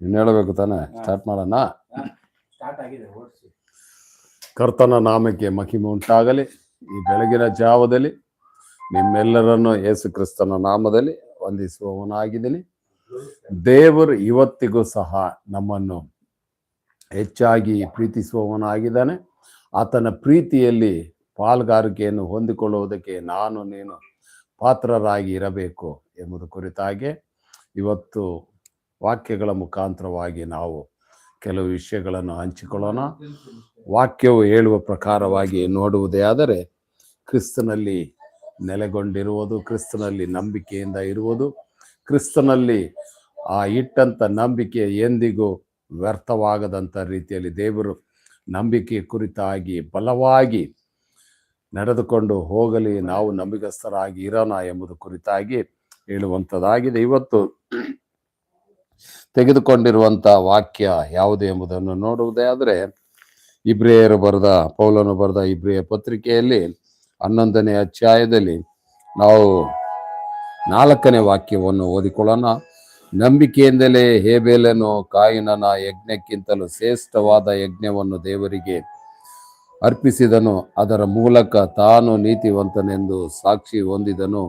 ಇನ್ನು ಹೇಳಬೇಕು ತಾನೆ? ಸ್ಟಾರ್ಟ್ ಮಾಡೋಣ? ಸ್ಟಾರ್ಟ್ ಆಗಿದೆ ಓಡಿಸಿ. ಕರ್ತನ ನಾಮಕ್ಕೆ ಮಹಿಮೆ ಉಂಟಾಗಲಿ. ಈ ಬೆಳಗಿನ ಜಾವದಲ್ಲಿ ನಿಮ್ಮೆಲ್ಲರನ್ನು ಯೇಸು ಕ್ರಿಸ್ತನ ನಾಮದಲ್ಲಿ ವಂದಿಸುವವನಾಗಿದ್ದೀನಿ. ದೇವರು ಇವತ್ತಿಗೂ ಸಹ ನಮ್ಮನ್ನು ಹೆಚ್ಚಾಗಿ ಪ್ರೀತಿಸುವವನಾಗಿದ್ದಾನೆ. ಆತನ ಪ್ರೀತಿಯಲ್ಲಿ ಪಾಲ್ಗಾರಿಕೆಯನ್ನು ಹೊಂದಿಕೊಳ್ಳುವುದಕ್ಕೆ ನಾನು ನೀನು ಪಾತ್ರರಾಗಿ ಇರಬೇಕು ಎಂಬುದು ಕುರಿತಾಗಿ ಇವತ್ತು ವಾಕ್ಯಗಳ ಮುಖಾಂತರವಾಗಿ ನಾವು ಕೆಲವು ವಿಷಯಗಳನ್ನು ಹಂಚಿಕೊಳ್ಳೋಣ. ವಾಕ್ಯವು ಹೇಳುವ ಪ್ರಕಾರವಾಗಿ ನೋಡುವುದೇ ಆದರೆ ಕ್ರಿಸ್ತನಲ್ಲಿ ನೆಲೆಗೊಂಡಿರುವುದು ಕ್ರಿಸ್ತನಲ್ಲಿ ನಂಬಿಕೆಯಿಂದ ಇರುವುದು ಕ್ರಿಸ್ತನಲ್ಲಿ ಆ ಇಟ್ಟಂಥ ನಂಬಿಕೆ ಎಂದಿಗೂ ವ್ಯರ್ಥವಾಗದಂಥ ರೀತಿಯಲ್ಲಿ ದೇವರು ನಂಬಿಕೆ ಕುರಿತಾಗಿ ಬಲವಾಗಿ ನಡೆದುಕೊಂಡು ಹೋಗಲಿ ನಾವು ನಂಬಿಕಸ್ಥರಾಗಿ ಇರೋಣ ಎಂಬುದು ಕುರಿತಾಗಿ ಹೇಳುವಂಥದ್ದಾಗಿದೆ. ಇವತ್ತು ತೆಗೆದುಕೊಂಡಿರುವಂಥ ವಾಕ್ಯ ಯಾವುದು ಎಂಬುದನ್ನು ನೋಡುವುದೇ ಆದರೆ ಇಬ್ರಿಯರು ಬರೆದ, ಪೌಲನು ಬರೆದ ಇಬ್ರಿಯ ಪತ್ರಿಕೆಯಲ್ಲಿ ಹನ್ನೊಂದನೇ ಅಧ್ಯಾಯದಲ್ಲಿ ನಾವು ನಾಲ್ಕನೇ ವಾಕ್ಯವನ್ನು ಓದಿಕೊಳ್ಳೋಣ. ನಂಬಿಕೆಯಿಂದಲೇ ಹೇಬೇಲನು ಕಾಯಿನನ ಯಜ್ಞಕ್ಕಿಂತಲೂ ಶ್ರೇಷ್ಠವಾದ ಯಜ್ಞವನ್ನು ದೇವರಿಗೆ ಅರ್ಪಿಸಿದನು. ಅದರ ಮೂಲಕ ತಾನು ನೀತಿವಂತನೆಂದು ಸಾಕ್ಷಿ ಹೊಂದಿದನು.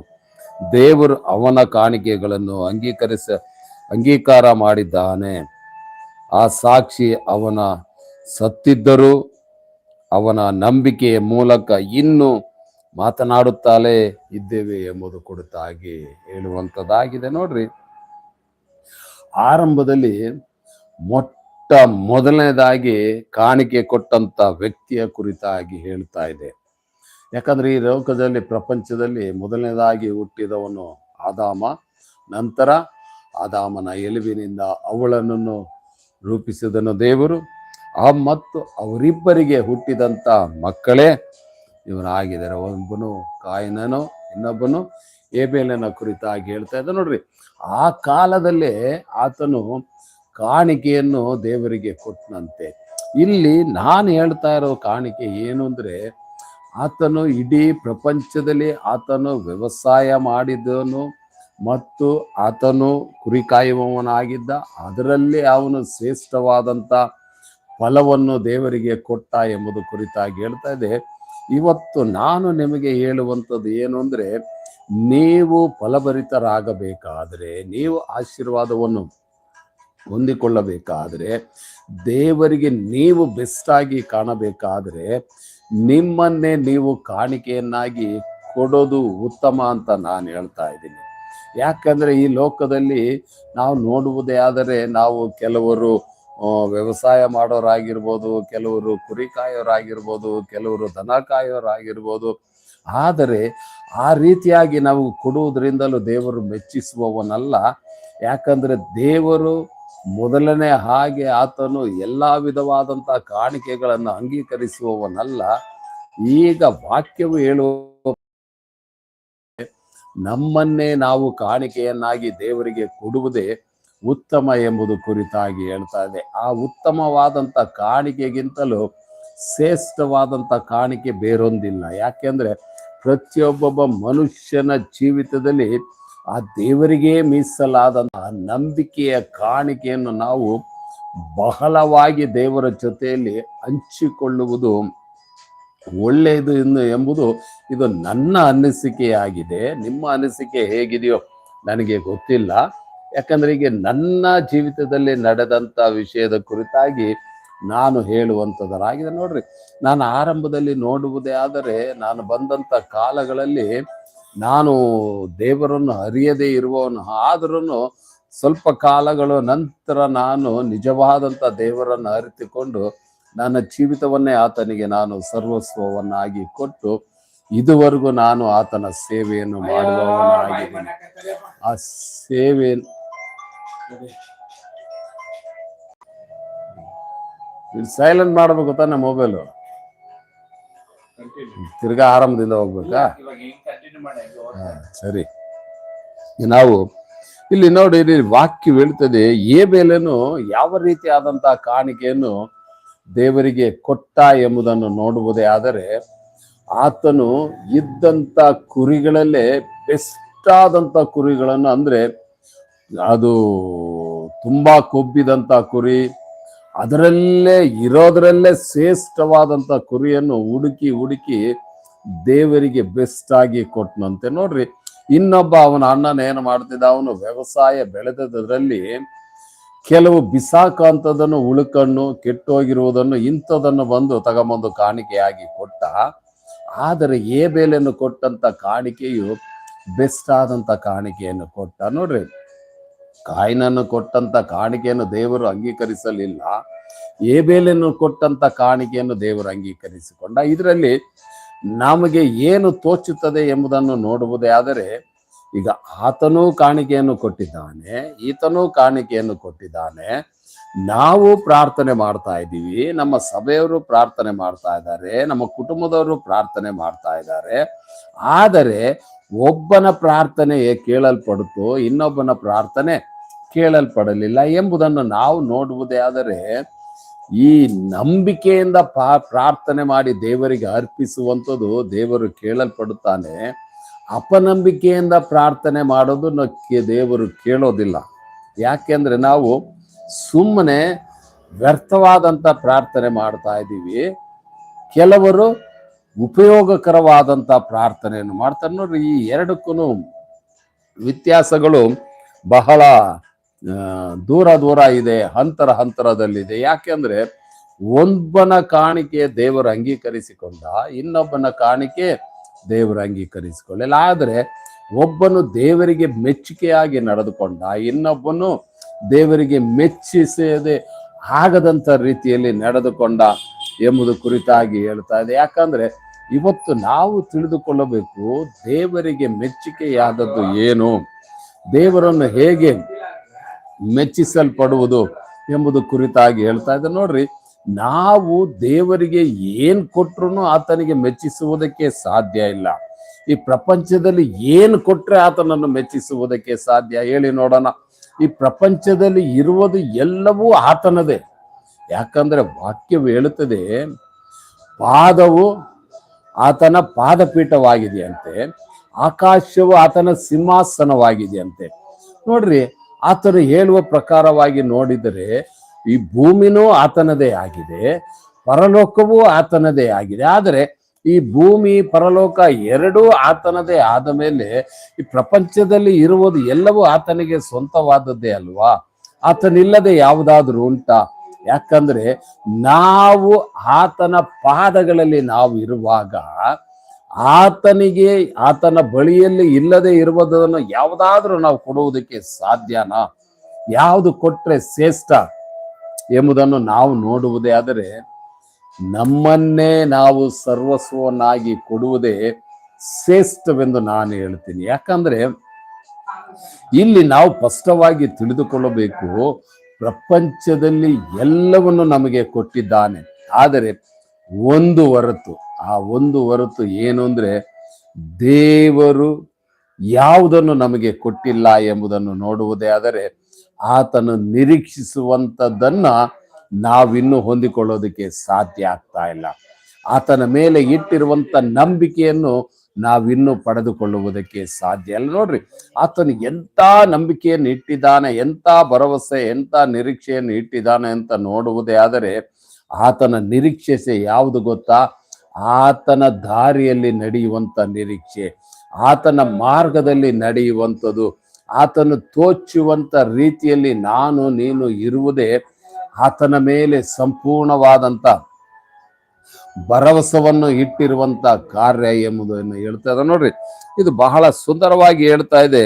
ದೇವರು ಅವನ ಕಾಣಿಕೆಗಳನ್ನು ಅಂಗೀಕರಿಸ ಅಂಗೀಕಾರ ಮಾಡಿದ್ದಾನೆ. ಆ ಸಾಕ್ಷಿ ಅವನ ಸತ್ತಿದ್ದರೂ ಅವನ ನಂಬಿಕೆಯ ಮೂಲಕ ಇನ್ನೂ ಮಾತನಾಡುತ್ತಲೇ ಇದ್ದೇವೆ ಎಂಬುದು ಕುರಿತಾಗಿ ಹೇಳುವಂಥದ್ದಾಗಿದೆ. ನೋಡ್ರಿ, ಆರಂಭದಲ್ಲಿ ಮೊಟ್ಟ ಮೊದಲನೇದಾಗಿ ಕಾಣಿಕೆ ಕೊಟ್ಟಂತ ವ್ಯಕ್ತಿಯ ಕುರಿತಾಗಿ ಹೇಳ್ತಾ ಇದೆ. ಯಾಕಂದ್ರೆ ಈ ಲೋಕದಲ್ಲಿ ಪ್ರಪಂಚದಲ್ಲಿ ಮೊದಲನೇದಾಗಿ ಹುಟ್ಟಿದವನು ಆದಾಮ, ನಂತರ ಆದಾಮನ ಎಲುಬಿನಿಂದ ಅವಳನ್ನು ರೂಪಿಸಿದನು ದೇವರು. ಆ ಮತ್ತು ಅವರಿಬ್ಬರಿಗೆ ಹುಟ್ಟಿದಂತ ಮಕ್ಕಳೇ ಇವರಾಗಿದ್ದಾರೆ ಒಬ್ಬನು ಕಾಯಿನನು, ಇನ್ನೊಬ್ಬನು ಏಬೇಲನ ಕುರಿತಾಗಿ ಹೇಳ್ತಾ ಇದ್ದ ನೋಡ್ರಿ, ಆ ಕಾಲದಲ್ಲಿ ಆತನು ಕಾಣಿಕೆಯನ್ನು ದೇವರಿಗೆ ಕೊಟ್ಟನಂತೆ. ಇಲ್ಲಿ ನಾನು ಹೇಳ್ತಾ ಇರೋ ಕಾಣಿಕೆ ಏನು ಅಂದರೆ, ಆತನು ಇಡೀ ಪ್ರಪಂಚದಲ್ಲಿ ಆತನು ವ್ಯವಸಾಯ ಮಾಡಿದನು ಮತ್ತು ಆತನು ಕುರಿ ಕಾಯುವವನಾಗಿದ್ದ ಅದರಲ್ಲಿ ಅವನು ಶ್ರೇಷ್ಠವಾದಂಥ ಫಲವನ್ನು ದೇವರಿಗೆ ಕೊಟ್ಟ ಎಂಬುದು ಕುರಿತಾಗಿ ಹೇಳ್ತಾ ಇದೆ. ಇವತ್ತು ನಾನು ನಿಮಗೆ ಹೇಳುವಂಥದ್ದು ಏನು ಅಂದರೆ, ನೀವು ಫಲಭರಿತರಾಗಬೇಕಾದರೆ, ನೀವು ಆಶೀರ್ವಾದವನ್ನು ಹೊಂದಿಕೊಳ್ಳಬೇಕಾದರೆ, ದೇವರಿಗೆ ನೀವು ಬೆಸ್ಟಾಗಿ ಕಾಣಬೇಕಾದರೆ, ನಿಮ್ಮನ್ನೇ ನೀವು ಕಾಣಿಕೆಯನ್ನಾಗಿ ಕೊಡೋದು ಉತ್ತಮ ಅಂತ ನಾನು ಹೇಳ್ತಾ ಇದ್ದೀನಿ. ಯಾಕಂದ್ರೆ ಈ ಲೋಕದಲ್ಲಿ ನಾವು ನೋಡುವುದೇ ಆದರೆ ನಾವು ಕೆಲವರು ವ್ಯವಸಾಯ ಮಾಡೋರಾಗಿರ್ಬೋದು, ಕೆಲವರು ಕುರಿ ಕಾಯೋರಾಗಿರ್ಬೋದು, ಕೆಲವರು ದನ ಕಾಯೋರಾಗಿರ್ಬೋದು. ಆದರೆ ಆ ರೀತಿಯಾಗಿ ನಾವು ಕೊಡುವುದರಿಂದಲೂ ದೇವರು ಮೆಚ್ಚಿಸುವವನಲ್ಲ. ಯಾಕಂದ್ರೆ ದೇವರು ಮೊದಲನೇ ಹಾಗೆ ಆತನು ಎಲ್ಲ ವಿಧವಾದಂಥ ಕಾಣಿಕೆಗಳನ್ನು ಅಂಗೀಕರಿಸುವವನಲ್ಲ. ಈಗ ವಾಕ್ಯವು ಹೇಳುವ ನಮ್ಮನ್ನೇ ನಾವು ಕಾಣಿಕೆಯನ್ನಾಗಿ ದೇವರಿಗೆ ಕೊಡುವುದೇ ಉತ್ತಮ ಎಂಬುದು ಕುರಿತಾಗಿ ಹೇಳ್ತಾ ಇದೆ. ಆ ಉತ್ತಮವಾದಂಥ ಕಾಣಿಕೆಗಿಂತಲೂ ಶ್ರೇಷ್ಠವಾದಂಥ ಕಾಣಿಕೆ ಬೇರೊಂದಿಲ್ಲ. ಯಾಕೆಂದರೆ ಪ್ರತಿಯೊಬ್ಬೊಬ್ಬ ಮನುಷ್ಯನ ಜೀವಿತದಲ್ಲಿ ಆ ದೇವರಿಗೆ ಮೀಸಲಾದಂತಹ ನಂಬಿಕೆಯ ಕಾಣಿಕೆಯನ್ನು ನಾವು ಬಹಳವಾಗಿ ದೇವರ ಜೊತೆಯಲ್ಲಿ ಹಂಚಿಕೊಳ್ಳುವುದು ಒಳ್ಳೆಯದು ಇನ್ನು ಎಂಬುದು ಇದು ನನ್ನ ಅನಿಸಿಕೆಯಾಗಿದೆ. ನಿಮ್ಮ ಅನಿಸಿಕೆ ಹೇಗಿದೆಯೋ ನನಗೆ ಗೊತ್ತಿಲ್ಲ. ಯಾಕಂದ್ರೆ ಈಗ ನನ್ನ ಜೀವಿತದಲ್ಲಿ ನಡೆದಂತ ವಿಷಯದ ಕುರಿತಾಗಿ ನಾನು ಹೇಳುವಂಥದ್ದರಾಗಿದೆ ನೋಡ್ರಿ, ನಾನು ಆರಂಭದಲ್ಲಿ ನೋಡುವುದೇ ಆದರೆ ನಾನು ಬಂದಂತ ಕಾಲಗಳಲ್ಲಿ ನಾನು ದೇವರನ್ನು ಅರಿಯದೇ ಇರುವವನು. ಆದ್ರೂ ಸ್ವಲ್ಪ ಕಾಲಗಳ ನಂತರ ನಾನು ನಿಜವಾದಂಥ ದೇವರನ್ನು ಅರಿತುಕೊಂಡು ನನ್ನ ಜೀವಿತವನ್ನೇ ಆತನಿಗೆ ನಾನು ಸರ್ವಸ್ವವನ್ನಾಗಿ ಕೊಟ್ಟು ಇದುವರೆಗೂ ನಾನು ಆತನ ಸೇವೆಯನ್ನು ಮಾಡುವವನಾಗಿದ್ದೀನಿ. ಆ ಸೇವೆ ಸೈಲೆಂಟ್ ಮಾಡ್ಬೇಕು ತಾನೆ ಮೊಬೈಲು ತಿರ್ಗಾ ಆರಂಭದಿಂದ ಹೋಗ್ಬೇಕಾ? ಸರಿ. ನಾವು ಇಲ್ಲಿ ನೋಡಿ ವಾಕ್ಯ ಹೇಳ್ತದೆ ಏಬೇಲನು ಯಾವ ರೀತಿ ಆದಂತಹ ಕಾಣಿಕೆಯನ್ನು ದೇವರಿಗೆ ಕೊಟ್ಟ ಎಂಬುದನ್ನು ನೋಡುವುದೇ ಆದರೆ ಆತನು ಇದ್ದಂತ ಕುರಿಗಳಲ್ಲೇ ಬೆಸ್ಟ್ ಆದಂತ ಕುರಿಗಳನ್ನು ಅಂದ್ರೆ ಅದು ತುಂಬಾ ಕೊಬ್ಬಿದಂತ ಕುರಿ, ಅದರಲ್ಲೇ ಇರೋದ್ರಲ್ಲೇ ಶ್ರೇಷ್ಠವಾದಂತ ಕುರಿಯನ್ನು ಹುಡುಕಿ ಹುಡುಕಿ ದೇವರಿಗೆ ಬೆಸ್ಟ್ ಆಗಿ ಕೊಟ್ಟನಂತೆ ನೋಡ್ರಿ, ಇನ್ನೊಬ್ಬ ಅವನ ಅಣ್ಣನ ಏನು ಮಾಡ್ತಿದ್ದ? ಅವನು ವ್ಯವಸಾಯ ಬೆಳೆದದ್ರಲ್ಲಿ ಕೆಲವು ಬಿಸಾಕಂತದನ್ನು ಉಳುಕನ್ನು ಕೆಟ್ಟೋಗಿರುವುದನ್ನು ಇಂಥದನ್ನು ಬಂದು ತಗೊಂಬಂದು ಕಾಣಿಕೆಯಾಗಿ ಕೊಟ್ಟ, ಆದರೆ ಏ ಬೇಲೆಯನ್ನು ಕೊಟ್ಟಂತ ಕಾಣಿಕೆಯು ಬೆಸ್ಟ್ ಆದಂತ ಕಾಣಿಕೆಯನ್ನು ಕೊಟ್ಟ ನೋಡ್ರಿ. ಕಾಯಿನನ್ನು ಕೊಟ್ಟಂತ ಕಾಣಿಕೆಯನ್ನು ದೇವರು ಅಂಗೀಕರಿಸಲಿಲ್ಲ, ಏಬೇಲನ್ನು ಕೊಟ್ಟಂತ ಕಾಣಿಕೆಯನ್ನು ದೇವರು ಅಂಗೀಕರಿಸಿಕೊಂಡ. ಇದರಲ್ಲಿ ನಮಗೆ ಏನು ತೋಚುತ್ತದೆ ಎಂಬುದನ್ನು ನೋಡುವುದೇ ಆದರೆ ಈಗ ಆತನೂ ಕಾಣಿಕೆಯನ್ನು ಕೊಟ್ಟಿದ್ದಾನೆ, ಈತನೂ ಕಾಣಿಕೆಯನ್ನು ಕೊಟ್ಟಿದ್ದಾನೆ. ನಾವು ಪ್ರಾರ್ಥನೆ ಮಾಡ್ತಾ ಇದ್ದೀವಿ, ನಮ್ಮ ಸಭೆಯವರು ಪ್ರಾರ್ಥನೆ ಮಾಡ್ತಾ ಇದ್ದಾರೆ, ನಮ್ಮ ಕುಟುಂಬದವರು ಪ್ರಾರ್ಥನೆ ಮಾಡ್ತಾ ಇದ್ದಾರೆ. ಆದರೆ ಒಬ್ಬನ ಪ್ರಾರ್ಥನೆ ಕೇಳಲ್ಪಡುತ್ತೋ, ಇನ್ನೊಬ್ಬನ ಪ್ರಾರ್ಥನೆ ಕೇಳಲ್ಪಡಲಿಲ್ಲ ಎಂಬುದನ್ನು ನಾವು ನೋಡುವುದೇ ಆದರೆ, ಈ ನಂಬಿಕೆಯಿಂದ ಪಾ, ಪ್ರಾರ್ಥನೆ ಮಾಡಿ ದೇವರಿಗೆ ಅರ್ಪಿಸುವಂಥದ್ದು ದೇವರು ಕೇಳಲ್ಪಡುತ್ತಾನೆ. ಅಪನಂಬಿಕೆಯಿಂದ ಪ್ರಾರ್ಥನೆ ಮಾಡೋದು ದೇವರು ಕೇಳೋದಿಲ್ಲ. ಯಾಕೆಂದ್ರೆ ನಾವು ಸುಮ್ಮನೆ ವ್ಯರ್ಥವಾದಂಥ ಪ್ರಾರ್ಥನೆ ಮಾಡ್ತಾ ಇದ್ದೀವಿ. ಕೆಲವರು ಉಪಯೋಗಕರವಾದಂಥ ಪ್ರಾರ್ಥನೆಯನ್ನು ಮಾಡ್ತಾರೆ. ನೋಡ್ರಿ, ಈ ಎರಡಕ್ಕೂ ವ್ಯತ್ಯಾಸಗಳು ಬಹಳ ದೂರ ದೂರ ಇದೆ, ಹಂತರ ಹಂತರದಲ್ಲಿದೆ. ಯಾಕೆಂದ್ರೆ ಒಬ್ಬನ ಕಾಣಿಕೆ ದೇವರು ಅಂಗೀಕರಿಸಿಕೊಂಡ, ಇನ್ನೊಬ್ಬನ ಕಾಣಿಕೆ ದೇವರು ಅಂಗೀಕರಿಸಿಕೊಳ್ಳಿಲ್ಲ ಆದರೆ ಒಬ್ಬನು ದೇವರಿಗೆ ಮೆಚ್ಚುಗೆಯಾಗಿ ನಡೆದುಕೊಂಡ, ಇನ್ನೊಬ್ಬನು ದೇವರಿಗೆ ಮೆಚ್ಚಿಸದೆ ಆಗದಂಥ ರೀತಿಯಲ್ಲಿ ನಡೆದುಕೊಂಡ ಎಂಬುದು ಕುರಿತಾಗಿ ಹೇಳ್ತಾ ಇದೆ. ಯಾಕಂದ್ರೆ ಇವತ್ತು ನಾವು ತಿಳಿದುಕೊಳ್ಳಬೇಕು ದೇವರಿಗೆ ಮೆಚ್ಚುಗೆಯಾದದ್ದು ಏನು, ದೇವರನ್ನು ಹೇಗೆ ಮೆಚ್ಚಿಸಲ್ಪಡುವುದು ಎಂಬುದು ಕುರಿತಾಗಿ ಹೇಳ್ತಾ ಇದೆ. ನೋಡ್ರಿ ನಾವು ದೇವರಿಗೆ ಏನು ಕೊಟ್ರು ಆತನಿಗೆ ಮೆಚ್ಚಿಸುವುದಕ್ಕೆ ಸಾಧ್ಯ ಇಲ್ಲ. ಈ ಪ್ರಪಂಚದಲ್ಲಿ ಏನು ಕೊಟ್ಟರೆ ಆತನನ್ನು ಮೆಚ್ಚಿಸುವುದಕ್ಕೆ ಸಾಧ್ಯ? ಹೇಳಿ ನೋಡೋಣ. ಈ ಪ್ರಪಂಚದಲ್ಲಿ ಇರುವುದು ಎಲ್ಲವೂ ಆತನದೇ. ಯಾಕಂದ್ರೆ ವಾಕ್ಯವು ಹೇಳುತ್ತದೆ, ಪಾದವು ಆತನ ಪಾದಪೀಠವಾಗಿದೆಯಂತೆ, ಆಕಾಶವು ಆತನ ಸಿಂಹಾಸನವಾಗಿದೆಯಂತೆ. ನೋಡ್ರಿ, ಆತನು ಹೇಳುವ ಪ್ರಕಾರವಾಗಿ ನೋಡಿದರೆ ಈ ಭೂಮಿನೂ ಆತನದೇ ಆಗಿದೆ, ಪರಲೋಕವೂ ಆತನದೇ ಆಗಿದೆ. ಆದರೆ ಈ ಭೂಮಿ, ಪರಲೋಕ ಎರಡೂ ಆತನದೇ ಆದ ಮೇಲೆ ಈ ಪ್ರಪಂಚದಲ್ಲಿ ಇರುವುದು ಎಲ್ಲವೂ ಆತನಿಗೆ ಸ್ವಂತವಾದದ್ದೇ ಅಲ್ವಾ? ಆತನಿಲ್ಲದೆ ಯಾವುದಾದ್ರೂ ಉಂಟಾ? ಯಾಕಂದ್ರೆ ನಾವು ಆತನ ಪಾದಗಳಲ್ಲಿ ನಾವು ಇರುವಾಗ ಆತನಿಗೆ, ಆತನ ಬಳಿಯಲ್ಲಿ ಇಲ್ಲದೆ ಇರುವುದನ್ನು ಯಾವುದಾದ್ರೂ ನಾವು ಕೊಡುವುದಕ್ಕೆ ಸಾಧ್ಯನಾ? ಯಾವುದು ಕೊಟ್ರೆ ಶ್ರೇಷ್ಠ? ಎಂಬುದನ್ನು ನಾವು ನೋಡುವುದೇ ಆದರೆ ನಮ್ಮನ್ನೇ ನಾವು ಸರ್ವಸ್ವನಾಗಿ ಕೊಡುವುದೇ ಶ್ರೇಷ್ಠವೆಂದು ನಾನು ಹೇಳ್ತೀನಿ. ಯಾಕಂದ್ರೆ ಇಲ್ಲಿ ನಾವು ಸ್ಪಷ್ಟವಾಗಿ ತಿಳಿದುಕೊಳ್ಳಬೇಕು, ಪ್ರಪಂಚದಲ್ಲಿ ಎಲ್ಲವನ್ನು ನಮಗೆ ಕೊಟ್ಟಿದ್ದಾನೆ. ಆದರೆ ಒಂದು ಹೊರತು, ಆ ಒಂದು ಹೊರತು ಏನು ಅಂದ್ರೆ ದೇವರು ಯಾವುದನ್ನು ನಮಗೆ ಕೊಟ್ಟಿಲ್ಲ ಎಂಬುದನ್ನು ನೋಡುವುದೇ ಆದರೆ ಆತನು ನಿರೀಕ್ಷಿಸುವಂಥದ್ದನ್ನ ನಾವಿನ್ನೂ ಹೊಂದಿಕೊಳ್ಳೋದಕ್ಕೆ ಸಾಧ್ಯ ಆಗ್ತಾ ಇಲ್ಲ. ಆತನ ಮೇಲೆ ಇಟ್ಟಿರುವಂಥ ನಂಬಿಕೆಯನ್ನು ನಾವಿನ್ನೂ ಪಡೆದುಕೊಳ್ಳುವುದಕ್ಕೆ ಸಾಧ್ಯ ಇಲ್ಲ. ನೋಡ್ರಿ, ಆತನು ಎಂಥ ನಂಬಿಕೆಯನ್ನು ಇಟ್ಟಿದ್ದಾನೆ, ಎಂಥ ಭರವಸೆ, ಎಂಥ ನಿರೀಕ್ಷೆಯನ್ನು ಇಟ್ಟಿದ್ದಾನೆ ಅಂತ ನೋಡುವುದೇ ಆದರೆ ಆತನ ನಿರೀಕ್ಷೆ ಯಾವುದು ಗೊತ್ತಾ? ಆತನ ದಾರಿಯಲ್ಲಿ ನಡೆಯುವಂತ ನಿರೀಕ್ಷೆ, ಆತನ ಮಾರ್ಗದಲ್ಲಿ ನಡೆಯುವಂಥದ್ದು ಆತನು ತೋಚುವಂತ ರೀತಿಯಲ್ಲಿ ನಾನು, ನೀನು ಇರುವುದೇ ಆತನ ಮೇಲೆ ಸಂಪೂರ್ಣವಾದಂತ ಭರವಸವನ್ನು ಇಟ್ಟಿರುವಂತ ಕಾರ್ಯ ಎಂಬುದನ್ನು ಹೇಳ್ತಾ ಇದ್ದ ನೋಡ್ರಿ, ಇದು ಬಹಳ ಸುಂದರವಾಗಿ ಹೇಳ್ತಾ ಇದೆ.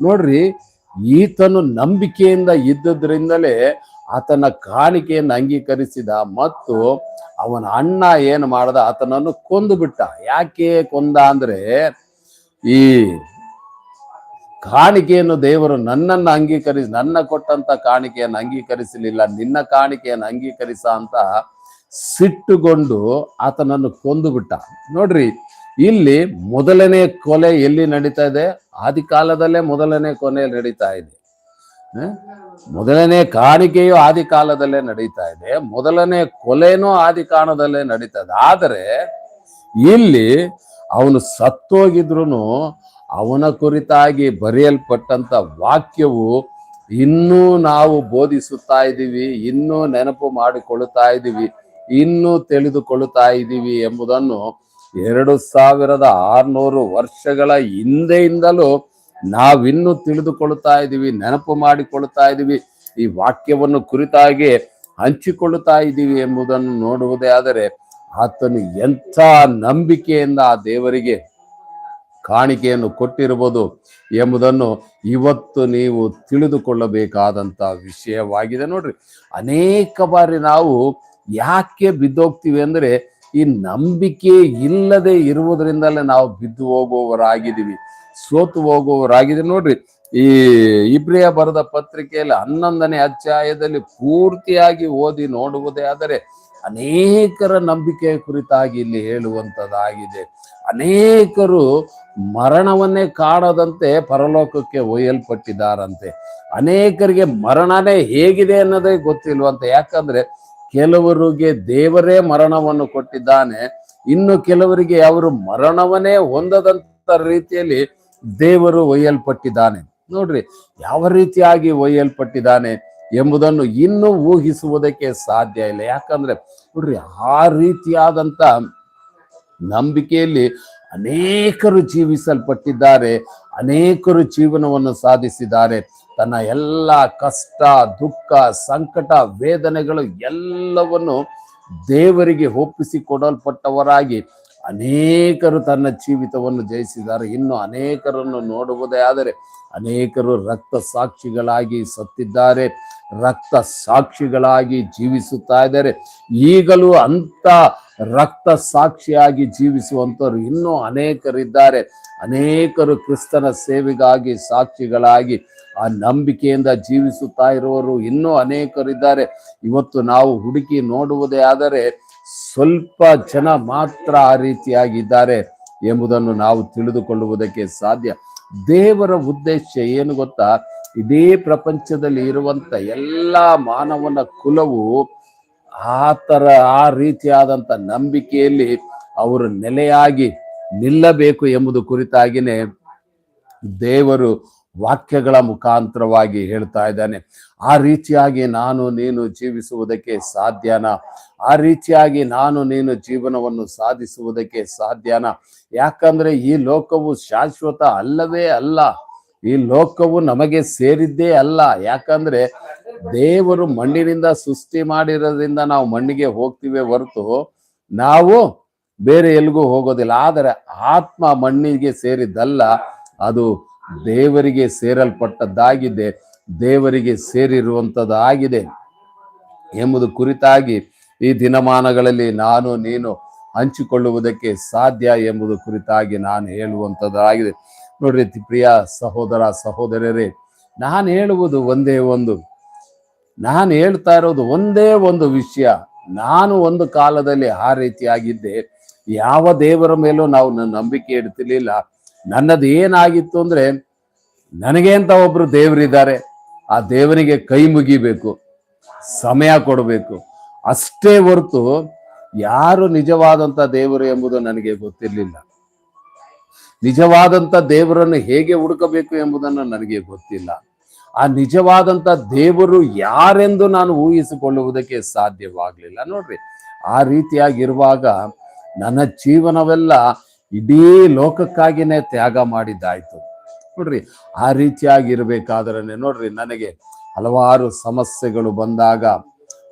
ನೋಡ್ರಿ, ಈತನು ನಂಬಿಕೆಯಿಂದ ಇದ್ದದ್ರಿಂದಲೇ ಆತನ ಕಾಣಿಕೆಯನ್ನು ಅಂಗೀಕರಿಸಿದ ಮತ್ತು ಅವನ ಅಣ್ಣ ಏನು ಮಾಡ್ದ, ಆತನನ್ನು ಕೊಂದು ಬಿಟ್ಟ ಯಾಕೆ ಕೊಂದ ಅಂದ್ರೆ, ಈ ಕಾಣಿಕೆಯನ್ನು ದೇವರು ನನ್ನನ್ನು ಅಂಗೀಕರಿಸಿ, ನನ್ನ ಕೊಟ್ಟಂತ ಕಾಣಿಕೆಯನ್ನು ಅಂಗೀಕರಿಸಲಿಲ್ಲ, ನಿನ್ನ ಕಾಣಿಕೆಯನ್ನು ಅಂಗೀಕರಿಸ ಅಂತ ಸಿಟ್ಟುಗೊಂಡು ಆತನನ್ನು ಕೊಂದು ಬಿಟ್ಟ ನೋಡ್ರಿ, ಇಲ್ಲಿ ಮೊದಲನೇ ಕೊಲೆ ಎಲ್ಲಿ ನಡೀತಾ ಇದೆ? ಆದಿಕಾಲದಲ್ಲೇ ಮೊದಲನೇ ಕೊನೆ ನಡೀತಾ ಇದೆ? ಮೊದಲನೇ ಕಾಣಿಕೆಯು ಆದಿ ಕಾಲದಲ್ಲೇ ನಡೀತಾ ಇದೆ. ಮೊದಲನೇ ಕೊಲೆನೂ ಆದಿ ಕಾಲದಲ್ಲೇ ನಡೀತಾ ಇದೆ. ಆದರೆ, ಇಲ್ಲಿ ಅವನು ಸತ್ತೋಗಿದ್ರು ಅವನ ಕುರಿತಾಗಿ ಬರೆಯಲ್ಪಟ್ಟಂತ ವಾಕ್ಯವು ಇನ್ನೂ ನಾವು ಬೋಧಿಸುತ್ತಾ ಇದ್ದೀವಿ, ಇನ್ನೂ ನೆನಪು ಮಾಡಿಕೊಳ್ಳುತ್ತಾ ಇದ್ದೀವಿ, ಇನ್ನೂ ತಿಳಿದುಕೊಳ್ಳುತ್ತಾ ಇದ್ದೀವಿ ಎಂಬುದನ್ನು ಎರಡು ಸಾವಿರದ ಆರ್ನೂರು ವರ್ಷಗಳ ಹಿಂದೆಯಿಂದಲೂ ನಾವಿನ್ನೂ ತಿಳಿದುಕೊಳ್ಳುತ್ತಾ ಇದ್ದೀವಿ, ನೆನಪು ಮಾಡಿಕೊಳ್ಳುತ್ತಾ ಇದ್ದೀವಿ, ಈ ವಾಕ್ಯವನ್ನು ಕುರಿತಾಗಿ ಹಂಚಿಕೊಳ್ಳುತ್ತಾ ಇದ್ದೀವಿ ಎಂಬುದನ್ನು ನೋಡುವುದೇ ಆದರೆ ಆತನು ಎಂಥ ನಂಬಿಕೆಯಿಂದ ಆ ದೇವರಿಗೆ ಕಾಣಿಕೆಯನ್ನು ಕೊಟ್ಟಿರಬಹುದು ಎಂಬುದನ್ನು ಇವತ್ತು ನೀವು ತಿಳಿದುಕೊಳ್ಳಬೇಕಾದಂತ ವಿಷಯವಾಗಿದೆ ನೋಡ್ರಿ. ಅನೇಕ ಬಾರಿ ನಾವು ಯಾಕೆ ಬಿದ್ದೋಗ್ತೀವಿ ಅಂದ್ರೆ ಈ ನಂಬಿಕೆ ಇಲ್ಲದೆ ಇರುವುದರಿಂದಲೇ ನಾವು ಬಿದ್ದು ಹೋಗುವವರಾಗಿದ್ದೀವಿ, ಸೋತು ಹೋಗುವವರಾಗಿದೆ ನೋಡ್ರಿ. ಈ ಇಬ್ರಿಯ ಬರೆದ ಪತ್ರಿಕೆಯಲ್ಲಿ ಹನ್ನೊಂದನೇ ಅಧ್ಯಾಯದಲ್ಲಿ ಪೂರ್ತಿಯಾಗಿ ಓದಿ ನೋಡುವುದೇ ಆದರೆ ಅನೇಕರ ನಂಬಿಕೆಯ ಕುರಿತಾಗಿ ಇಲ್ಲಿ ಹೇಳುವಂಥದ್ದಾಗಿದೆ ಅನೇಕರು ಮರಣವನ್ನೇ ಕಾಣದಂತೆ ಪರಲೋಕಕ್ಕೆ ಒಯ್ಯಲ್ಪಟ್ಟಿದ್ದಾರಂತೆ. ಅನೇಕರಿಗೆ ಮರಣನೇ ಹೇಗಿದೆ ಅನ್ನೋದೇ ಗೊತ್ತಿಲ್ವಂತೆ. ಯಾಕಂದ್ರೆ ಕೆಲವರಿಗೆ ದೇವರೇ ಮರಣವನ್ನು ಕೊಟ್ಟಿದ್ದಾನೆ. ಇನ್ನು ಕೆಲವರಿಗೆ ಅವರು ಮರಣವನ್ನೇ ಹೊಂದದಂತ ರೀತಿಯಲ್ಲಿ ದೇವರು ಒಯ್ಯಲ್ಪಟ್ಟಿದ್ದಾನೆ. ನೋಡ್ರಿ, ಯಾವ ರೀತಿಯಾಗಿ ಒಯ್ಯಲ್ಪಟ್ಟಿದ್ದಾನೆ? ಎಂಬುದನ್ನು ಇನ್ನೂ ಊಹಿಸುವುದಕ್ಕೆ ಸಾಧ್ಯ ಇಲ್ಲ. ಯಾಕಂದ್ರೆ ನೋಡ್ರಿ, ಆ ರೀತಿಯಾದಂತ ನಂಬಿಕೆಯಲ್ಲಿ ಅನೇಕರು ಜೀವಿಸಲ್ಪಟ್ಟಿದ್ದಾರೆ, ಅನೇಕರು ಜೀವನವನ್ನು ಸಾಧಿಸಿದ್ದಾರೆ. ತನ್ನ ಎಲ್ಲ ಕಷ್ಟ, ದುಃಖ, ಸಂಕಟ, ವೇದನೆಗಳು ಎಲ್ಲವನ್ನು ದೇವರಿಗೆ ಒಪ್ಪಿಸಿ ಕೊಡಲ್ಪಟ್ಟವರಾಗಿ ಅನೇಕರು ತನ್ನ ಜೀವಿತವನ್ನು ಜಯಿಸಿದ್ದಾರೆ. ಇನ್ನು ಅನೇಕರನ್ನು ನೋಡುವುದೇ ಆದರೆ ಅನೇಕರು ರಕ್ತ ಸಾಕ್ಷಿಗಳಾಗಿ ಸತ್ತಿದ್ದಾರೆ, ರಕ್ತ ಸಾಕ್ಷಿಗಳಾಗಿ ಜೀವಿಸುತ್ತಾ ಇದ್ದಾರೆ. ಈಗಲೂ ಅಂತ ರಕ್ತ ಸಾಕ್ಷಿಯಾಗಿ ಜೀವಿಸುವಂಥವ್ರು ಇನ್ನೂ ಅನೇಕರಿದ್ದಾರೆ. ಅನೇಕರು ಕ್ರಿಸ್ತನ ಸೇವೆಗಾಗಿ ಸಾಕ್ಷಿಗಳಾಗಿ ಆ ನಂಬಿಕೆಯಿಂದ ಜೀವಿಸುತ್ತಾ ಇರುವವರು ಇನ್ನೂ ಅನೇಕರಿದ್ದಾರೆ. ಇವತ್ತು ನಾವು ಹುಡುಕಿ ನೋಡುವುದೇ ಆದರೆ ಸ್ವಲ್ಪ ಜನ ಮಾತ್ರ ಆ ರೀತಿಯಾಗಿದ್ದಾರೆ ಎಂಬುದನ್ನು ನಾವು ತಿಳಿದುಕೊಳ್ಳುವುದಕ್ಕೆ ಸಾಧ್ಯ. ದೇವರ ಉದ್ದೇಶ ಏನು ಗೊತ್ತಾ? ಇಡೀ ಪ್ರಪಂಚದಲ್ಲಿ ಇರುವಂತ ಎಲ್ಲ ಮಾನವನ ಕುಲವು ಆ ತರ, ಆ ರೀತಿಯಾದಂತ ನಂಬಿಕೆಯಲ್ಲಿ ಅವರು ನೆಲೆಯಾಗಿ ನಿಲ್ಲಬೇಕು ಎಂಬುದು ಕುರಿತಾಗಿನೇ ದೇವರು ವಾಕ್ಯಗಳ ಮುಖಾಂತರವಾಗಿ ಹೇಳ್ತಾ ಇದ್ದಾನೆ, ಆ ರೀತಿಯಾಗಿ ನಾನು ನೀನು ಜೀವಿಸುವುದಕ್ಕೆ ಸಾಧ್ಯನಾ? ಆ ರೀತಿಯಾಗಿ ನಾನು ನೀನು ಜೀವನವನ್ನು ಸಾಧಿಸುವುದಕ್ಕೆ ಸಾಧ್ಯನಾ? ಯಾಕಂದ್ರೆ ಈ ಲೋಕವು ಶಾಶ್ವತ ಅಲ್ಲವೇ ಅಲ್ಲ, ಈ ಲೋಕವು ನಮಗೆ ಸೇರಿದ್ದೇ ಅಲ್ಲ. ಯಾಕಂದ್ರೆ ದೇವರು ಮಣ್ಣಿನಿಂದ ಸೃಷ್ಟಿ ಮಾಡಿರೋದ್ರಿಂದ ನಾವು ಮಣ್ಣಿಗೆ ಹೋಗ್ತೀವಿ ಹೊರತು ನಾವು ಬೇರೆ ಎಲ್ಲಿಗೂ ಹೋಗೋದಿಲ್ಲ. ಆದರೆ ಆತ್ಮ ಮಣ್ಣಿಗೆ ಸೇರಿದ್ದಲ್ಲ, ಅದು ದೇವರಿಗೆ ಸೇರಲ್ಪಟ್ಟದ್ದಾಗಿದೆ, ದೇವರಿಗೆ ಸೇರಿರುವಂಥದ್ದಾಗಿದೆ ಎಂಬುದು ಕುರಿತಾಗಿ ಈ ದಿನಮಾನಗಳಲ್ಲಿ ನಾನು ನೀನು ಹಂಚಿಕೊಳ್ಳುವುದಕ್ಕೆ ಸಾಧ್ಯ ಎಂಬುದು ಕುರಿತಾಗಿ ನಾನು ಹೇಳುವಂಥದ್ದಾಗಿದೆ. ನೋಡ್ರಿ ಪ್ರಿಯ ಸಹೋದರ ಸಹೋದರರೇ, ನಾನು ಹೇಳುವುದು ಒಂದೇ ಒಂದು. ನಾನು ಹೇಳ್ತಾ ಇರೋದು ಒಂದೇ ಒಂದು ವಿಷಯ. ನಾನು ಒಂದು ಕಾಲದಲ್ಲಿ ಆ ರೀತಿಯಾಗಿದ್ದೆ. ಯಾವ ದೇವರ ಮೇಲೂ ನಾವು ನಂಬಿಕೆ ಇಡ್ತಿರ್ಲಿಲ್ಲ. ನನ್ನದು ಏನಾಗಿತ್ತು ಅಂದ್ರೆ ನನಗೆ ಅಂತ ಒಬ್ರು ದೇವರಿದ್ದಾರೆ, ಆ ದೇವರಿಗೆ ಕೈ ಮುಗಿಬೇಕು, ಸಮಯ ಕೊಡಬೇಕು. ಅಷ್ಟೇ ಹೊರತು ಯಾರು ನಿಜವಾದಂತ ದೇವರು ಎಂಬುದು ನನಗೆ ಗೊತ್ತಿರಲಿಲ್ಲ. ನಿಜವಾದಂತ ದೇವರನ್ನು ಹೇಗೆ ಹುಡುಕಬೇಕು ಎಂಬುದನ್ನು ನನಗೆ ಗೊತ್ತಿಲ್ಲ. ಆ ನಿಜವಾದಂತ ದೇವರು ಯಾರೆಂದು ನಾನು ಊಹಿಸಿಕೊಳ್ಳುವುದಕ್ಕೆ ಸಾಧ್ಯವಾಗಲಿಲ್ಲ. ನೋಡ್ರಿ, ಆ ರೀತಿಯಾಗಿರುವಾಗ ನನ್ನ ಜೀವನವೆಲ್ಲ ಇಡೀ ಲೋಕಕ್ಕಾಗಿನೇ ತ್ಯಾಗ ಮಾಡಿದ್ದಾಯ್ತು. ನೋಡ್ರಿ, ಆ ರೀತಿಯಾಗಿರ್ಬೇಕಾದ್ರೆ ನೋಡ್ರಿ, ನನಗೆ ಹಲವಾರು ಸಮಸ್ಯೆಗಳು ಬಂದಾಗ,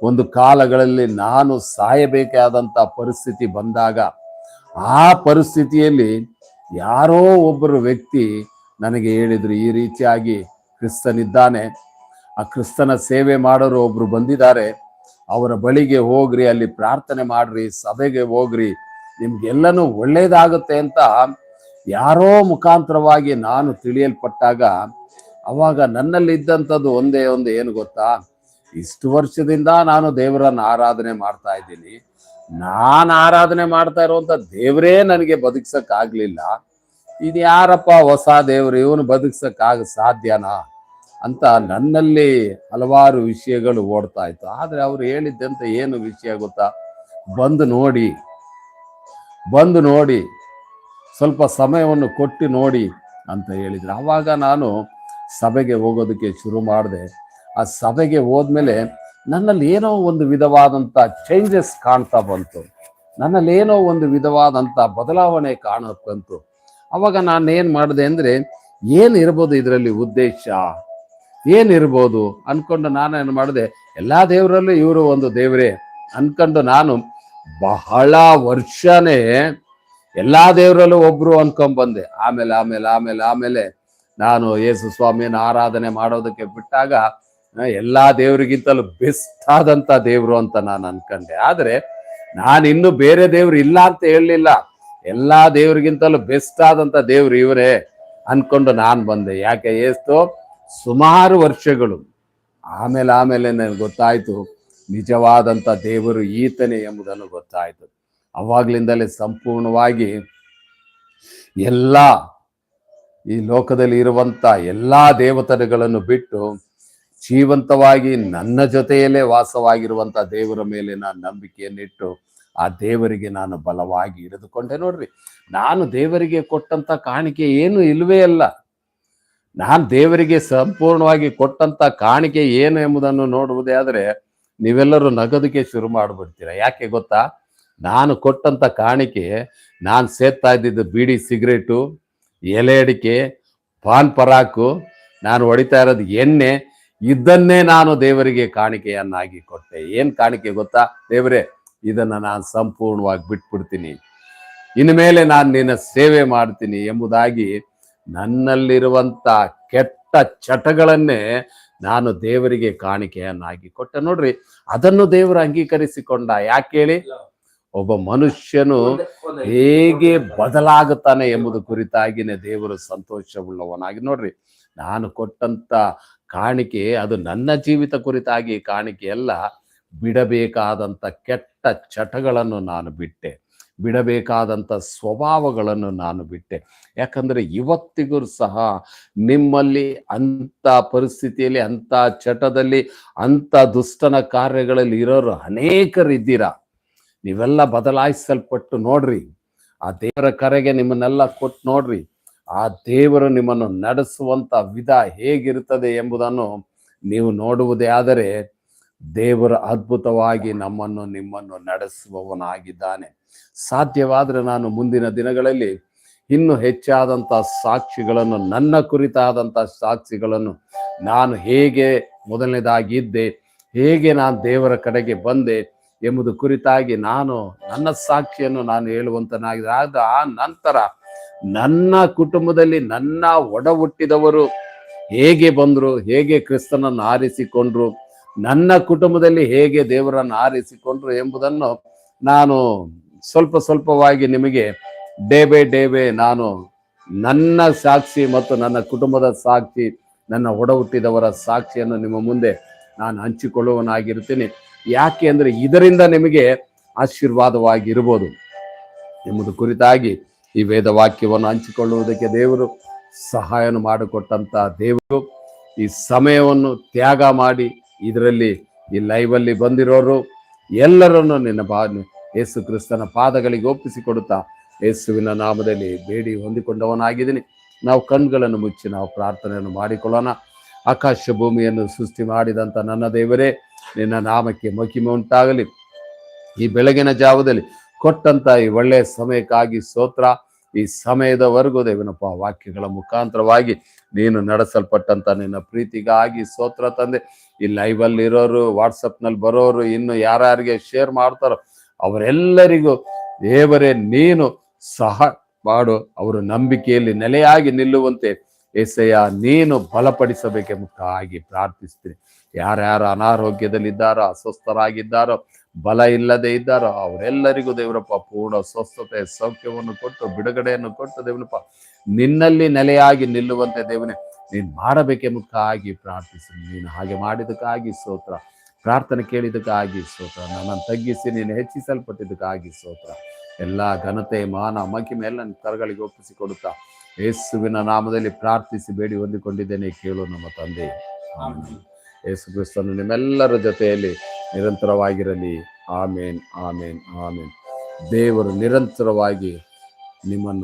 ಒಂದು ಕಾಲಗಳಲ್ಲಿ ನಾನು ಸಾಯಬೇಕಾದಂತ ಪರಿಸ್ಥಿತಿ ಬಂದಾಗ, ಆ ಪರಿಸ್ಥಿತಿಯಲ್ಲಿ ಯಾರೋ ಒಬ್ಬರು ವ್ಯಕ್ತಿ ನನಗೆ ಹೇಳಿದ್ರು, ಈ ರೀತಿಯಾಗಿ ಕ್ರಿಸ್ತನಿದ್ದಾನೆ, ಆ ಕ್ರಿಸ್ತನ ಸೇವೆ ಮಾಡೋರು ಒಬ್ರು ಬಂದಿದ್ದಾರೆ, ಅವರ ಬಳಿಗೆ ಹೋಗ್ರಿ, ಅಲ್ಲಿ ಪ್ರಾರ್ಥನೆ ಮಾಡ್ರಿ, ಸಭೆಗೆ ಹೋಗ್ರಿ ನಿಮ್ಗೆಲ್ಲನೂ ಒಳ್ಳೇದಾಗುತ್ತೆ ಅಂತ ಯಾರೋ ಮುಖಾಂತರವಾಗಿ ನಾನು ತಿಳಿಯಲ್ಪಟ್ಟಾಗ ಅವಾಗ ನನ್ನಲ್ಲಿ ಇದ್ದಂಥದ್ದು ಒಂದೇ ಒಂದು ಏನು ಗೊತ್ತಾ? ಇಷ್ಟು ವರ್ಷದಿಂದ ನಾನು ದೇವರನ್ನ ಆರಾಧನೆ ಮಾಡ್ತಾ ಇದ್ದೀನಿ. ನಾನು ಆರಾಧನೆ ಮಾಡ್ತಾ ಇರುವಂತ ದೇವರೇ ನನಗೆ ಬದುಕ್ಸಕ್ ಆಗ್ಲಿಲ್ಲ ಇದು ಯಾರಪ್ಪ ಹೊಸ ದೇವರು? ಇವನು ಬದುಕ್ಸಕ್ ಆಗ ಸಾಧ್ಯನಾ? ಅಂತ ನನ್ನಲ್ಲಿ ಹಲವಾರು ವಿಷಯಗಳು ಓಡ್ತಾ ಇತ್ತು. ಆದ್ರೆ ಅವ್ರು ಹೇಳಿದ್ದಂತ ಏನು ವಿಷಯ ಗೊತ್ತಾ? ಬಂದು ನೋಡಿ. ಬಂದು ನೋಡಿ, ಸ್ವಲ್ಪ ಸಮಯವನ್ನು ಕೊಟ್ಟು ನೋಡಿ ಅಂತ ಹೇಳಿದರು. ಆವಾಗ ನಾನು ಸಭೆಗೆ ಹೋಗೋದಕ್ಕೆ ಶುರು ಮಾಡಿದೆ. ಆ ಸಭೆಗೆ ಹೋದ್ಮೇಲೆ ನನ್ನಲ್ಲಿ ಏನೋ ಒಂದು ವಿಧವಾದಂಥ ಚೇಂಜಸ್ ಕಾಣ್ತಾ ಬಂತು. ನನ್ನಲ್ಲಿ ಏನೋ ಒಂದು ವಿಧವಾದಂಥ ಬದಲಾವಣೆ ಕಾಣಕ್ಕಂತು ಅವಾಗ ನಾನು ಏನು ಮಾಡಿದೆ ಅಂದರೆ, ಏನಿರ್ಬೋದು ಇದರಲ್ಲಿ ಉದ್ದೇಶ? ಏನಿರ್ಬೋದು? ಅಂದ್ಕೊಂಡು ನಾನು ಏನು ಮಾಡಿದೆ, ಎಲ್ಲ ದೇವರಲ್ಲೂ ಇವರು ಒಂದು ದೇವರೇ. ಅಂದ್ಕೊಂಡು ನಾನು ಬಹಳ ವರ್ಷನೇ ಎಲ್ಲಾ ದೇವರಲ್ಲೂ ಒಬ್ರು ಅನ್ಕೊಂಡ್ ಬಂದೆ ಆಮೇಲೆ ಆಮೇಲೆ ಆಮೇಲೆ ಆಮೇಲೆ ನಾನು ಯೇಸು ಸ್ವಾಮಿಯನ್ನು ಆರಾಧನೆ ಮಾಡೋದಕ್ಕೆ ಬಿಟ್ಟಾಗ ಎಲ್ಲಾ ದೇವರಿಗಿಂತಲೂ ಬೆಸ್ಟ್ ಆದಂತ ದೇವ್ರು ಅಂತ ನಾನು ಅನ್ಕೊಂಡೆ. ಆದ್ರೆ ನಾನು ಇನ್ನು ಬೇರೆ ದೇವರು ಇಲ್ಲ ಅಂತ ಹೇಳಲಿಲ್ಲ. ಎಲ್ಲಾ ದೇವ್ರಿಗಿಂತಲೂ ಬೆಸ್ಟ್ ಆದಂತ ದೇವರು ಇವರೇ ಅನ್ಕೊಂಡು ನಾನು ಬಂದೆ. ಯಾಕೆ ಎಷ್ಟು ಸುಮಾರು ವರ್ಷಗಳು. ಆಮೇಲೆ ಆಮೇಲೆ ನನಗೆ ಗೊತ್ತಾಯ್ತು. ನಿಜವಾದಂತ ದೇವರು ಈತನೇ ಎಂಬುದನ್ನು ಗೊತ್ತಾಯಿತು. ಅವಾಗ್ಲಿಂದಲೇ ಸಂಪೂರ್ಣವಾಗಿ ಎಲ್ಲ ಈ ಲೋಕದಲ್ಲಿ ಇರುವಂತ ಎಲ್ಲಾ ದೇವತೆಗಳನ್ನು ಬಿಟ್ಟು ಜೀವಂತವಾಗಿ ನನ್ನ ಜೊತೆಯಲ್ಲೇ ವಾಸವಾಗಿರುವಂತ ದೇವರ ಮೇಲೆ ನಾನು ನಂಬಿಕೆಯನ್ನಿಟ್ಟು ಆ ದೇವರಿಗೆ ನಾನು ಬಲವಾಗಿ ಹಿಡಿದುಕೊಂಡೆ ನೋಡ್ರಿ, ನಾನು ದೇವರಿಗೆ ಕೊಟ್ಟಂತ ಕಾಣಿಕೆ ಏನು ಇಲ್ವೇ ಅಲ್ಲ. ನಾನು ದೇವರಿಗೆ ಸಂಪೂರ್ಣವಾಗಿ ಕೊಟ್ಟಂತ ಕಾಣಿಕೆ ಏನು ಎಂಬುದನ್ನು ನೋಡುವುದೇ ಆದ್ರೆ ನೀವೆಲ್ಲರೂ ನಗದಕ್ಕೆ ಶುರು ಮಾಡಿಬಿಡ್ತೀರ? ಯಾಕೆ ಗೊತ್ತಾ? ನಾನು ಕೊಟ್ಟಂತ ಕಾಣಿಕೆ, ನಾನು ಸೇರ್ತಾ ಇದ್ದಿದ್ದು ಬೀಡಿ ಸಿಗರೇಟು, ಎಲೆ ಅಡಿಕೆ, ಪಾನ್ ಪರಾಕು, ನಾನು ಹೊಡಿತಾ ಇರೋದು ಎಣ್ಣೆ, ಇದನ್ನೇ ನಾನು ದೇವರಿಗೆ ಕಾಣಿಕೆಯನ್ನಾಗಿ ಕೊಟ್ಟೆ. ಏನು ಕಾಣಿಕೆ ಗೊತ್ತಾ? ದೇವರೇ, ಇದನ್ನ ನಾನು ಸಂಪೂರ್ಣವಾಗಿ ಬಿಟ್ಬಿಡ್ತೀನಿ. ಇನ್ನು ಮೇಲೆ ನಾನು ನಿನ್ನ ಸೇವೆ ಮಾಡ್ತೀನಿ ಎಂಬುದಾಗಿ ನನ್ನಲ್ಲಿರುವಂಥ ಕೆಟ್ಟ ಚಟಗಳನ್ನೇ ನಾನು ದೇವರಿಗೆ ಕಾಣಿಕೆಯನ್ನಾಗಿ ಕೊಟ್ಟೆ. ನೋಡ್ರಿ ಅದನ್ನು ದೇವರು ಅಂಗೀಕರಿಸಿಕೊಂಡ ಯಾಕೆ ಹೇಳಿ? ಒಬ್ಬ ಮನುಷ್ಯನು ಹೇಗೆ ಬದಲಾಗುತ್ತಾನೆ ಎಂಬುದು ಕುರಿತಾಗಿನೇ ದೇವರು ಸಂತೋಷವುಳ್ಳವನಾಗಿ. ನೋಡ್ರಿ ನಾನು ಕೊಟ್ಟಂತ ಕಾಣಿಕೆ ಅದು ನನ್ನ ಜೀವಿತ ಕುರಿತಾಗಿ ಕಾಣಿಕೆ ಅಲ್ಲ ಬಿಡಬೇಕಾದಂತ ಕೆಟ್ಟ ಚಟಗಳನ್ನು ನಾನು ಬಿಟ್ಟೆ. ಬಿಡಬೇಕಾದಂತ ಸ್ವಭಾವಗಳನ್ನು ನಾನು ಬಿಟ್ಟೆ. ಯಾಕಂದರೆ ಇವತ್ತಿಗೂ ಸಹ ನಿಮ್ಮಲ್ಲಿ ಅಂಥ ಪರಿಸ್ಥಿತಿಯಲ್ಲಿ, ಅಂಥ ಚಟದಲ್ಲಿ, ಅಂಥ ದುಷ್ಟನ ಕಾರ್ಯಗಳಲ್ಲಿ ಇರೋರು ಅನೇಕರಿದ್ದೀರಾ. ನೀವೆಲ್ಲ ಬದಲಾಯಿಸಲ್ಪಟ್ಟು ನೋಡ್ರಿ. ಆ ದೇವರ ಕರೆಗೆ ನಿಮ್ಮನ್ನೆಲ್ಲ ಕೊಟ್ಟು ನೋಡ್ರಿ. ಆ ದೇವರು ನಿಮ್ಮನ್ನು ನಡೆಸುವಂಥ ವಿಧ ಹೇಗಿರುತ್ತದೆ ಎಂಬುದನ್ನು ನೀವು ನೋಡುವುದೇ ಆದರೆ ದೇವರು ಅದ್ಭುತವಾಗಿ ನಮ್ಮನ್ನು, ನಿಮ್ಮನ್ನು ನಡೆಸುವವನಾಗಿದ್ದಾನೆ. ಸಾಧ್ಯವಾದರೆ ನಾನು ಮುಂದಿನ ದಿನಗಳಲ್ಲಿ ಇನ್ನು ಹೆಚ್ಚಾದಂಥ ಸಾಕ್ಷಿಗಳನ್ನು, ನನ್ನ ಕುರಿತಾದಂಥ ಸಾಕ್ಷಿಗಳನ್ನು ನಾನು ಹೇಗೆ ಮೊದಲನೇದಾಗಿದ್ದೆ, ಹೇಗೆ ನಾನು ದೇವರ ಕಡೆಗೆ ಬಂದೆ ಎಂಬುದು ಕುರಿತಾಗಿ ನಾನು ನನ್ನ ಸಾಕ್ಷಿಯನ್ನು ನಾನು ಹೇಳುವಂತನಾಗಿದೆ ಆದ ಆ ನಂತರ ನನ್ನ ಕುಟುಂಬದಲ್ಲಿ ನನ್ನ ಒಡ ಹುಟ್ಟಿದವರು ಹೇಗೆ ಬಂದರು, ಹೇಗೆ ಕ್ರಿಸ್ತನನ್ನು ಆರಿಸಿಕೊಂಡ್ರು, ನನ್ನ ಕುಟುಂಬದಲ್ಲಿ ಹೇಗೆ ದೇವರನ್ನು ಆರಿಸಿಕೊಂಡ್ರು ಎಂಬುದನ್ನು ನಾನು ಸ್ವಲ್ಪ ಸ್ವಲ್ಪವಾಗಿ ನಿಮಗೆ ಡೇ ಬೈ ಡೇ ಬೈ ನಾನು ನನ್ನ ಸಾಕ್ಷಿ ಮತ್ತು ನನ್ನ ಕುಟುಂಬದ ಸಾಕ್ಷಿ, ನನ್ನ ಒಡ ಹುಟ್ಟಿದವರ ಸಾಕ್ಷಿಯನ್ನು ನಿಮ್ಮ ಮುಂದೆ ನಾನು ಹಂಚಿಕೊಳ್ಳುವನಾಗಿರ್ತೀನಿ ಯಾಕೆ ಅಂದರೆ ಇದರಿಂದ ನಿಮಗೆ ಆಶೀರ್ವಾದವಾಗಿರ್ಬೋದು. ಎಂಬುದು ಕುರಿತಾಗಿ ಈ ವೇದ ವಾಕ್ಯವನ್ನು ಹಂಚಿಕೊಳ್ಳುವುದಕ್ಕೆ ದೇವರು ಸಹಾಯವನ್ನು ಮಾಡಿಕೊಟ್ಟಂತ ದೇವರು ಈ ಸಮಯವನ್ನು ತ್ಯಾಗ ಮಾಡಿ ಇದರಲ್ಲಿ ಈ ಲೈವಲ್ಲಿ ಬಂದಿರೋರು ಎಲ್ಲರನ್ನು ನಿನ್ನ ಬಾ ಯೇಸು ಕ್ರಿಸ್ತನ ಪಾದಗಳಿಗೆ ಒಪ್ಪಿಸಿಕೊಡುತ್ತಾ ಯೇಸುವಿನ ನಾಮದಲ್ಲಿ ಬೇಡಿ ಹೊಂದಿಕೊಂಡವನಾಗಿದ್ದೀನಿ. ನಾವು ಕಣ್ಗಳನ್ನು ಮುಚ್ಚಿ ನಾವು ಪ್ರಾರ್ಥನೆಯನ್ನು ಮಾಡಿಕೊಳ್ಳೋಣ. ಆಕಾಶ ಭೂಮಿಯನ್ನು ಸೃಷ್ಟಿ ಮಾಡಿದಂಥ ನನ್ನ ದೇವರೇ, ನಿನ್ನ ನಾಮಕ್ಕೆ ಮಹಿಮೆ ಉಂಟಾಗಲಿ. ಈ ಬೆಳಗಿನ ಜಾವದಲ್ಲಿ ಕೊಟ್ಟಂತ ಈ ಒಳ್ಳೆಯ ಸಮಯಕ್ಕಾಗಿ ಸ್ತೋತ್ರ. ಈ ಸಮಯದವರೆಗೂ ದೇವನಪ್ಪ, ವಾಕ್ಯಗಳ ಮುಖಾಂತರವಾಗಿ ನೀನು ನಡೆಸಲ್ಪಟ್ಟಂತ ನಿನ್ನ ಪ್ರೀತಿಗಾಗಿ ಸ್ತೋತ್ರ ತಂದೆ. ಈ ಲೈವ್ ಅಲ್ಲಿ ಇರೋರು ವಾಟ್ಸಪ್ನಲ್ಲಿ ಬರೋರು, ಇನ್ನು ಯಾರ್ಯಾರಿಗೆ ಶೇರ್ ಮಾಡ್ತಾರೋ ಅವರೆಲ್ಲರಿಗೂ ದೇವರೇ, ನೀನು ಸಹ ಮಾಡು. ಅವರು ನಂಬಿಕೆಯಲ್ಲಿ ನೆಲೆಯಾಗಿ ನಿಲ್ಲುವಂತೆ ಎಸೆಯ ನೀನು ಬಲಪಡಿಸಬೇಕೆಂಬುದಾಗಿ ಪ್ರಾರ್ಥಿಸ್ತೀನಿ. ಯಾರ್ಯಾರು ಅನಾರೋಗ್ಯದಲ್ಲಿದ್ದಾರೋ, ಅಸ್ವಸ್ಥರಾಗಿದ್ದಾರೋ, ಬಲ ಇಲ್ಲದೆ ಇದ್ದಾರೋ, ಅವರೆಲ್ಲರಿಗೂ ದೇವರಪ್ಪ, ಪೂರ್ಣ ಸ್ವಸ್ಥತೆ, ಸೌಖ್ಯವನ್ನು ಕೊಟ್ಟು, ಬಿಡುಗಡೆಯನ್ನು ಕೊಟ್ಟು, ದೇವನಪ್ಪ, ನಿನ್ನಲ್ಲಿ ನೆಲೆಯಾಗಿ ನಿಲ್ಲುವಂತೆ ದೇವನೇ, ನೀನು ಮಾಡಬೇಕೆಂಬುದಾಗಿ ಪ್ರಾರ್ಥಿಸಿ ನೀನು ಹಾಗೆ ಮಾಡಿದಕ್ಕಾಗಿ ಸ್ತೋತ್ರ. ಪ್ರಾರ್ಥನೆ ಕೇಳಿದ್ದಕ್ಕಾಗಿ ಸ್ತೋತ್ರ. ನನ್ನನ್ನು ತಗ್ಗಿಸಿ, ನೀನು ಹೆಚ್ಚಿಸಲ್ಪಟ್ಟಿದ್ದಕ್ಕಾಗಿ ಸ್ತೋತ್ರ. ಎಲ್ಲ ಘನತೆ, ಮಾನ, ಮಹಿಮೆ ಎಲ್ಲ ಕರಗಳಿಗೆ ಒಪ್ಪಿಸಿಕೊಡುತ್ತಾ ಯೇಸುವಿನ ನಾಮದಲ್ಲಿ ಪ್ರಾರ್ಥಿಸಿ ಬೇಡಿ ಹೊಂದಿಕೊಂಡಿದ್ದೇನೆ ಕೇಳು ನಮ್ಮ ತಂದೆ. ಯೇಸು ಕ್ರಿಸ್ತನು ನಿಮ್ಮೆಲ್ಲರ ಜೊತೆಯಲ್ಲಿ ನಿರಂತರವಾಗಿರಲಿ. ಆಮೇನ್ ಆಮೇನ್ ಆಮೇನ್. ದೇವರು ನಿರಂತರವಾಗಿ ನಿಮ್ಮನ್ನು